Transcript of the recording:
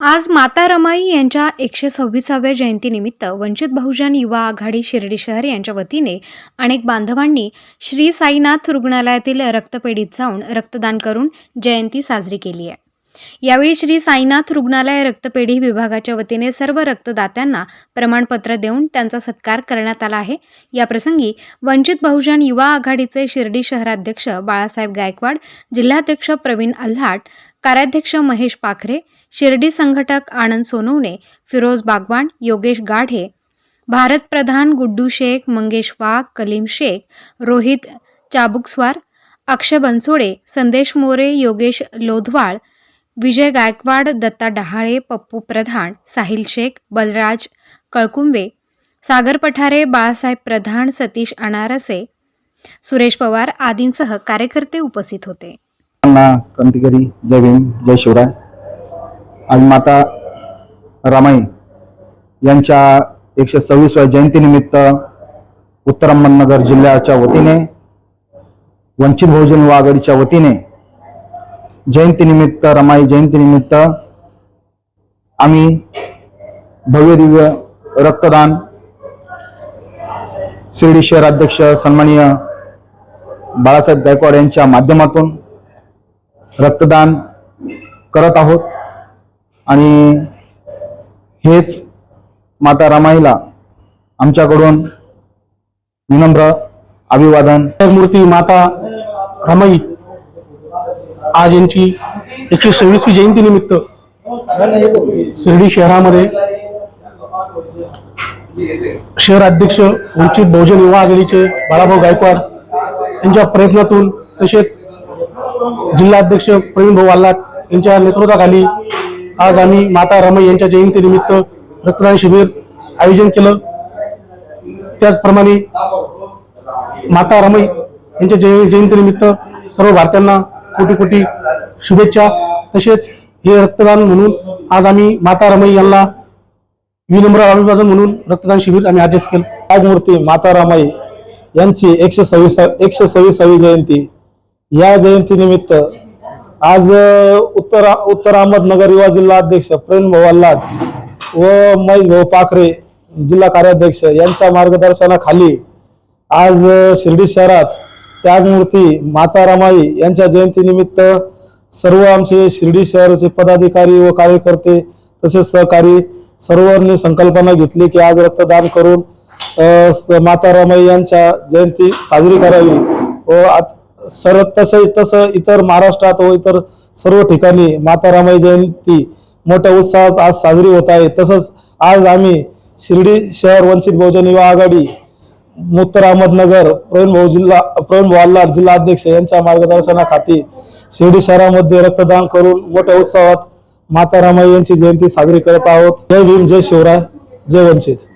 आज माता रमाई यांच्या एकशे सव्वीसाव्या जयंतीनिमित्त वंचित बहुजन युवा आघाडी शिर्डी शहर यांच्या वतीने अनेक बांधवांनी श्री साईनाथ रुग्णालयातील रक्तपेढीत जाऊन रक्तदान करून जयंती साजरी केली आहे. यावेळी श्री साईनाथ रुग्णालय रक्तपेढी विभागाच्या वतीने सर्व रक्तदात्यांना प्रमाणपत्र देऊन त्यांचा सत्कार करण्यात आला आहे. याप्रसंगी वंचित बहुजन युवा आघाडीचे शिर्डी शहराध्यक्ष बाळासाहेब गायकवाड जिल्हाध्यक्ष प्रवीण अल्हाट कार्याध्यक्ष महेश पाखरे शिर्डी संघटक आनंद सोनवणे फिरोज बागवान योगेश गाढे भारत प्रधान गुड्डू शेख मंगेश वाघ कलीम शेख रोहित चाबुकस्वार अक्षय बनसोडे संदेश मोरे योगेश लोधवाळ विजय गायकवाड दत्ता डहाळे पप्पू प्रधान साहिल शेख बलराज कळकुंबे सागर पठारे बाळासाहेब प्रधान सतीश अनारसे सुरेश पवार आदींसह कार्यकर्ते उपस्थित होते. क्रांतिकारी जय भीम जय शिवराय. आज माता रामाई यांच्या एकशे सव्वीसव्या जयंतीनिमित्त उत्तर अहमदनगर जिल्ह्याच्या वतीने वंचित बहुजन युवा आघाडीच्या वतीने जयंतीनिमित्त रमाई जयंतीनिमित्त आम्ही भव्य दिव्य रक्तदान शिर्डी शहर अध्यक्ष सन्माननीय बाळासाहेब गायकवाड यांच्या माध्यमातून रक्तदान करत आहोत. आणि हेच माता रमाईला आमच्याकडून विनम्र अभिवादन. मूर्ती माता रमाई आज यांची एकशे सव्वीसवी जयंती निमित्त शिर्डी शहरामध्ये शहर अध्यक्ष वंचित बहुजन युवा आघाडीचे बाळाभाऊ गायकवाड यांच्या प्रयत्नातून तसेच जिल्हाध्यक्ष प्रवीण भाऊ आल्लाट यांच्या नेतृत्वाखाली आज आम्ही माता रमाई यांच्या जयंतीनिमित्त रक्तदान शिबिर आयोजन केलं. त्याचप्रमाणे माता रमाई यांच्या जय जयंतीनिमित्त सर्व भारतीयांना कोटी कोटी शुभेच्छा. तसेच हे रक्तदान म्हणून आज आम्ही माता रमाई यांना विनम्र अभिवादन म्हणून रक्तदान शिबिर आम्ही आदेश केलं. आज मूर्ती माता रामाई यांची एकशे सव्वीस एकशे सव्वीसावी जयंती? या जयंतीनिमित्त आज उत्तर उत्तर अहमदनगर युवा जिल्हा अध्यक्ष प्रेम भाऊ व महेश भाऊ पाखरे जिल्हा कार्याध्यक्ष यांच्या मार्गदर्शनाखाली आज शिर्डी शहरात त्यागमूर्ती माता रमाई यांच्या जयंतीनिमित्त सर्व आमचे शिर्डी शहराचे पदाधिकारी व कार्यकर्ते तसेच सहकारी सर्वांनी संकल्पना घेतली की आज रक्तदान करून स- माता रमाई यांच्या जयंती साजरी करावी व आत- सर तसं तसं इतर महाराष्ट्रात व इतर सर्व ठिकाणी माता रामाई जयंती मोठ्या उत्साहात आज साजरी होत आहे. तसंच आज आम्ही शिर्डी शहर वंचित बहुजन युवा आघाडी मुत्तर अहमदनगर प्रवीण भाऊ जिल्हा प्रवीण भाऊ जिल्हा अध्यक्ष यांच्या मार्गदर्शनाखाती शिर्डी शहरामध्ये रक्तदान करून मोठ्या उत्सवात माता रामाई यांची जयंती साजरी करत आहोत. जय भीम जय शिवराय जय वंचित.